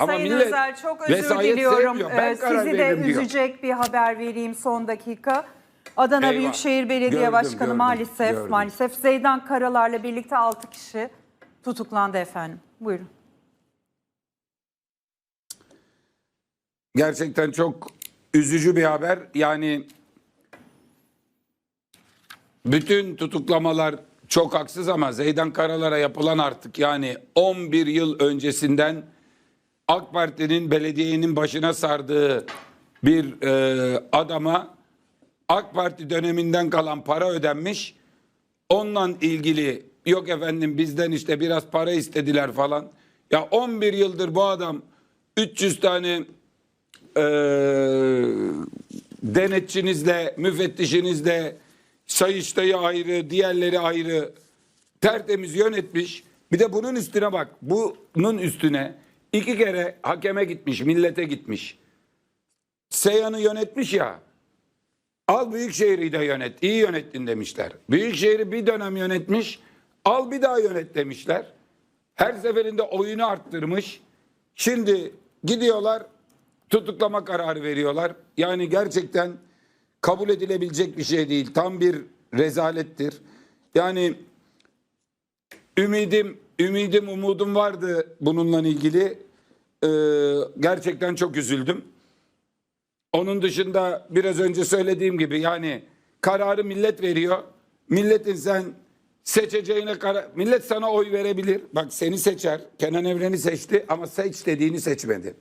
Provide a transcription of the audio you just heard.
Ama Sayın millet Özel çok özür vesayet diliyorum. sevmiyor. Ben Ee, karar Sizi de veririm diyor. üzecek bir haber vereyim son dakika. Adana Eyvah. Büyükşehir Belediye Gördüm, Başkanı gördüm, maalesef gördüm. maalesef Zeydan Karalar'la birlikte 6 kişi tutuklandı efendim. Buyurun. Gerçekten çok üzücü bir haber. Yani bütün tutuklamalar çok haksız ama Zeydan Karalar'a yapılan artık yani 11 yıl öncesinden AK Parti'nin belediyenin başına sardığı bir e, adama AK Parti döneminden kalan para ödenmiş. Onunla ilgili yok efendim bizden işte biraz para istediler falan. Ya 11 yıldır bu adam 300 tane e, denetçinizle, müfettişinizle, sayıştayı ayrı, diğerleri ayrı tertemiz yönetmiş. Bir de bunun üstüne bak. Bunun üstüne iki kere hakeme gitmiş, millete gitmiş. Seyhan'ı yönetmiş ya. Al Büyükşehir'i de yönet. iyi yönettin demişler. Büyükşehir'i bir dönem yönetmiş. Al bir daha yönet demişler. Her seferinde oyunu arttırmış. Şimdi gidiyorlar tutuklama kararı veriyorlar. Yani gerçekten kabul edilebilecek bir şey değil. Tam bir rezalettir. Yani ümidim, ümidim, umudum vardı bununla ilgili. Ee, gerçekten çok üzüldüm. Onun dışında biraz önce söylediğim gibi yani kararı millet veriyor. Milletin sen seçeceğine karar... Millet sana oy verebilir. Bak seni seçer. Kenan Evren'i seçti ama seç dediğini seçmedi.